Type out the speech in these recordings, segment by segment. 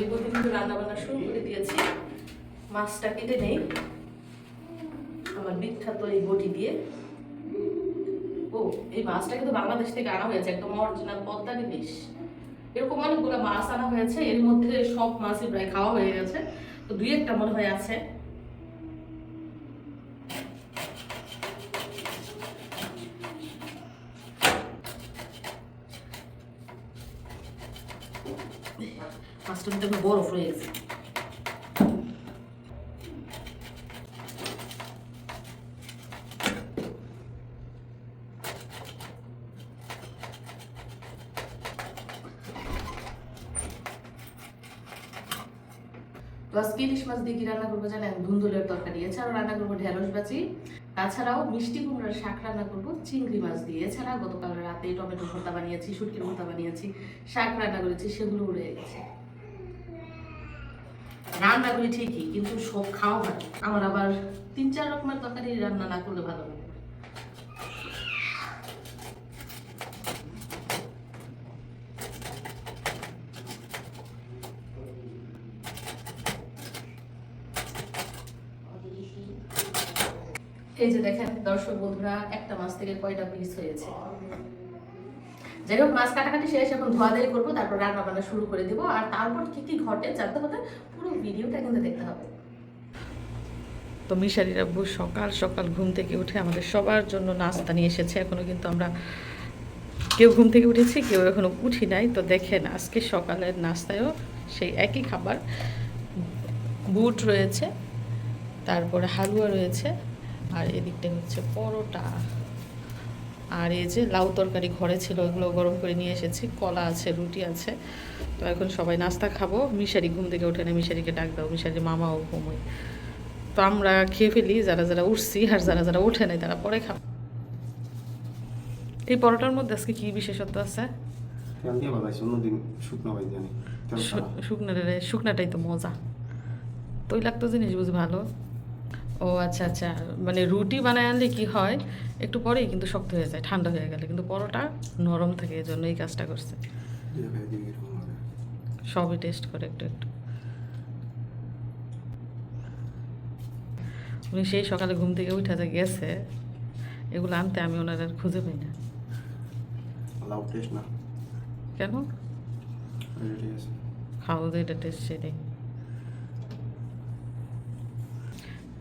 এই বলতে কিন্তু রান্না বান্না শুরু করে দিয়েছি। মাছটা কেটে নেই। আমার বিখ্যাত এই বটি দিয়ে। ও, এই মাছটা কিন্তু বাংলাদেশ থেকে আনা হয়েছে, একদম অরিজিনাল পদ্মার ইলিশ। এরকম অনেকগুলো মাছ আনা হয়েছে, এর মধ্যে সব মাছই প্রায় খাওয়া হয়ে গেছে। তো দুই একটা মনে হয় আছে। মাছটা কিন্তু একটু বরফ রয়ে গেছে। আজকে ইলিশ মাছ দিয়ে কি রান্না করব জানেন? ধুন্দুলের তরকারি। এছাড়াও রান্না করব ঢেঁড়স বাজি। তাছাড়াও মিষ্টি কুমড়ার শাক রান্না করব চিংড়ি মাছ দিয়ে। এছাড়া গতকাল রাতে টমেটো ভর্তা বানিয়েছি, শুটকির ভর্তা বানিয়েছি, শাক রান্না করেছি সেগুলো উড়ে গেছে। রান্না করি ঠিকই, কিন্তু সব খাওয়া হয়। আমার আবার তিন, চার রকমের তরকারি রান্না না করলে ভালো লাগে। এই যে দেখেন, দর্শক বন্ধুরা, একটা মাছ থেকে কয়টা পিস হয়েছে যাই হোক মাছ কাটাকাটি শেষ, এখন ধোয়া দেরি করব, তারপর রান্না বান্না শুরু করে দেবো। আর তারপর কি কি ঘটে জানতে হলে পুরো ভিডিওটা কিন্তু দেখতে হবে। তো মিশারির আব্বু সকাল সকাল ঘুম থেকে উঠে আমাদের সবার জন্য নাস্তা নিয়ে এসেছে। এখনও কিন্তু আমরা কেউ ঘুম থেকে উঠেছি, কেউ এখনও উঠি নাই। তো দেখেন, আজকে সকালের নাস্তায়ও সেই একই খাবার। বুট রয়েছে, তারপরে হালুয়া রয়েছে, আর এদিকটা হচ্ছে পরোটা। আর এই যে লাউ তরকারি ঘরে ছিল ওগুলো গরম করে নিয়ে এসেছি। কলা আছে রুটি আছে। তো এখন সবাই নাস্তা খাব। মিশারি ঘুম থেকে ওঠে না মিশারিকে ডাক দাও। মিশারি মামাও ঘুমোয়। তো আমরা খেয়ে ফেলি যারা যারা উঠছি আর যারা যারা ওঠে নাই তারা পরে খাব। এই পরোটার মধ্যে আজকে কি বিশেষত্ব আছে? শুকনাটাই তো মজা। তৈলাক্ত জিনিস বুঝি ভালো? ও আচ্ছা আচ্ছা। মানে রুটি বানায় আনলে কি হয়? একটু পরেই কিন্তু শক্ত হয়ে যায় ঠান্ডা হয়ে গেলে। কিন্তু পরোটা নরম থাকে এই জন্য এই কাজটা করছে। সবই টেস্ট করে একটু একটু। উনি সেই সকালে ঘুম থেকে উঠে যে গেছে এগুলো আনতে আমি ওনার আর খুঁজে পাই না। কেন? খাওয়া এটা টেস্ট সেটাই।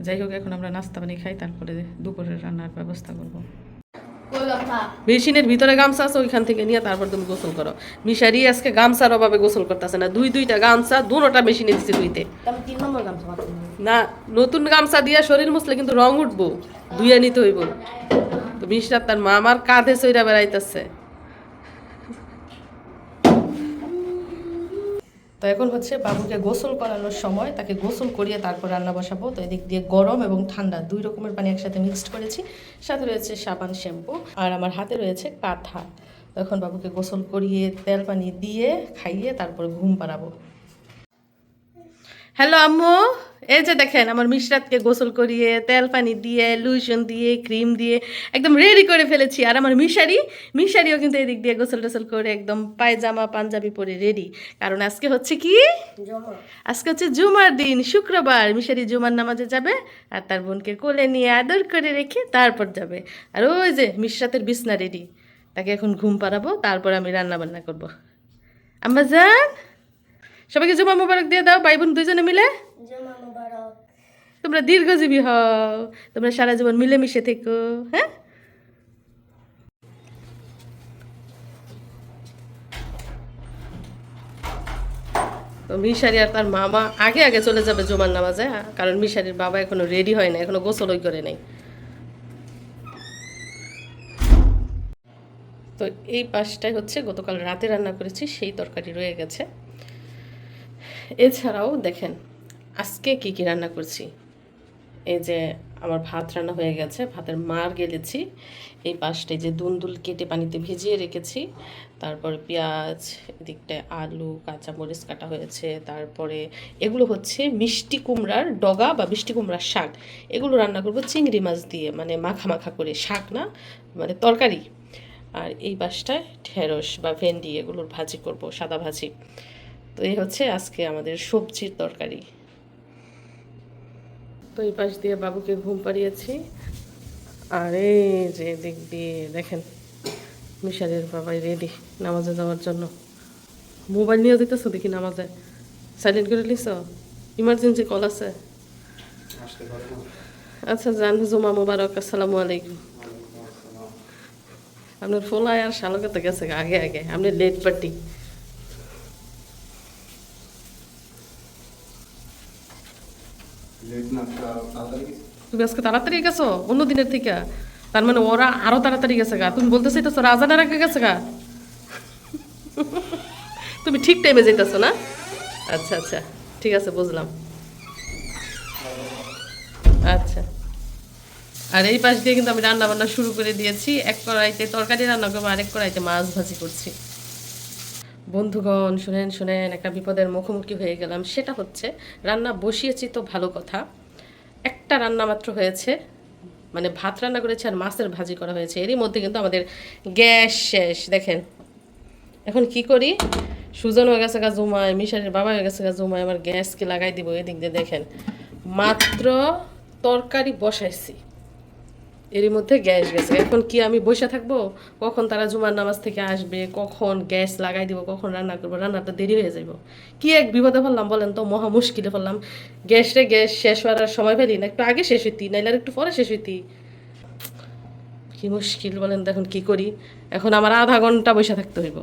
যাই হোক এখন আমরা নাস্তা বানিয়ে খাই তারপরে দুপুরের রান্নার ব্যবস্থা করব। মেশিনের ভিতরে গামছা আছে ওইখান থেকে নিয়ে তারপর তুমি গোসল করো। মিশারি আজকে গামছার অভাবে গোসল করতেছে না। দুই দুইটা গামছা দুটোটা মেশিনে দিচ্ছে দুইতে না নতুন গামছা দিয়া শরীর মুছলে কিন্তু রং উঠবো ধুইয়া নিতে হইব। তো মিশরাত তার মামার কাঁধে সইরা বেড়াইতেছে। তো এখন হচ্ছে বাবুকে গোসল করানোর সময় তাকে গোসল করিয়ে তারপর রান্না বসাবো। তো এদিক দিয়ে গরম এবং ঠান্ডা দুই রকমের পানি একসাথে মিক্সড করেছি। সাথে রয়েছে সাবান, শ্যাম্পু আর আমার হাতে রয়েছে কাঁথা। তো এখন বাবুকে গোসল করিয়ে তেল পানি দিয়ে খাইয়ে তারপর ঘুম পাড়াবো। হ্যালো আম্মু। এই যে দেখেন আমার মিশরাতকে গোসল করিয়ে তেল পানি দিয়ে লুশন দিয়ে ক্রিম দিয়ে একদম রেডি করে ফেলেছি। আর আমার মিশারি মিশারিও কিন্তু এদিক দিয়ে গোসল টোসল করে একদম পায়জামা পাঞ্জাবি পরে রেডি কারণ আজকে হচ্ছে কি? আজকে হচ্ছে জুমার দিন শুক্রবার। মিশারি জুমার নামাজে যাবে আর তার বোনকে কোলে নিয়ে আদর করে রেখে তারপর যাবে। আর ওই যে মিশরাতের বিছনা রেডি তাকে এখন ঘুম পাড়াবো তারপর আমি রান্না বান্না করব। আম্মা যান সবাইকে জুমা মোবারক দিয়ে দাও ভাই বোন দুজনে মিলে। তোমরা দীর্ঘজীবী হও। তোমরা সারা জীবন মিলেমিশে থেকো হ্যাঁ? তো মিশারি আর তার মামা আগে আগে চলে যাবে জুমার নামাজে? কারণ মিশারির বাবা এখনও রেডি হয় না এখনও গোসলই করে নেই। তো এই পাশটাই হচ্ছে গতকাল রাতে রান্না করেছি, সেই তরকারি রয়ে গেছে। এছাড়াও দেখেন, আজকে কি কি রান্না করছি? এই যে আমার ভাত রান্না হয়ে গেছে, ভাতের মার গেলেছি। এই পাশটায় যে দুন্দুল কেটে পানিতে ভিজিয়ে রেখেছি। তারপরে পেঁয়াজ, এদিকটায় আলু, কাঁচামরিচ কাটা হয়েছে। তারপরে এগুলো হচ্ছে মিষ্টি কুমড়ার ডগা বা মিষ্টি কুমড়ার শাক। এগুলো রান্না করব চিংড়ি মাছ দিয়ে মানে মাখা মাখা করে। শাক না মানে তরকারি। আর এই পাশটায় ঢেঁড়স বা ভেন্ডি এগুলোর ভাজি করব, সাদা ভাজি। তো এই হচ্ছে আজকে আমাদের সবজির তরকারি। তো এই পাশ দিয়ে বাবুকে ঘুম পাড়িয়েছি। আর এই যে দিক দিয়ে দেখেন মিশারের বাবাই রেডি নামাজে যাওয়ার জন্য। মোবাইল নিয়ে যেতেছো দেখি নামাজে? সাইলেন্ট করে লিস ইমার্জেন্সি কল আছে? আচ্ছা জান জুমা মুবারক আসসালামু আলাইকুম। আপনার ফোলায় আর শালকাতে গেছে আগে আগে। আপনি লেট পার্টি লেট না তা- তাড়াতাড়ি গেছে। তুমি আজকে তাড়াতাড়ি গেছো? অন্য দিনের থেকে। তার মানে ওরা আরও তাড়াতাড়ি গেছে গা। তুমি বলতে চাইতেছো রাজানের আগে গেছে গা। তুমি ঠিক টাইমে যেতেছো না? আচ্ছা আচ্ছা। ঠিক আছে, বুঝলাম। আচ্ছা। আর এই পাশ দিয়ে কিন্তু আমি রান্না বান্না শুরু করে দিয়েছি। এক কড়াইতে তরকারি রান্না করব, আরেক কড়াইতে মাছ ভাজি করছি। বন্ধুগণ, শুনেন শুনেন, একটা বিপদের মুখোমুখি হয়ে গেলাম। সেটা হচ্ছে, রান্না বসিয়েছি তো ভালো কথা। একটা রান্না মাত্র হয়েছে মানে ভাত রান্না করেছে আর মাছের ভাজি করা হয়েছে। এরই মধ্যে কিন্তু আমাদের গ্যাস শেষ। দেখেন, এখন কি করি? সুজন হয়ে গেছে গা জুমায়, মিশারের বাবা হয়ে গেছে গা জুমায়, আমার গ্যাসকে লাগাই দিব। এদিক দিয়ে দেখেন, মাত্র তরকারি বসাইছি। এরই মধ্যে গ্যাস গেছে। এখন কি আমি বসে থাকব? কখন তারা জুমার নামাজ থেকে আসবে? কখন গ্যাস লাগাই দিব? কখন রান্না করব? রান্নাটা দেরি হয়ে যাব কি এক বিপদে ফেললাম বলেন তো? মহা মুশকিলে ফেললাম গ্যাসে গ্যাস, শেষ হওয়ার সময় পেলি না? একটু আগে শেষ হইতি, নাইলে একটু পরে শেষ হইতি। কি মুশকিল বলেন তো এখন কি করি? এখন আমার আধা ঘণ্টা বসে থাকতে হইব।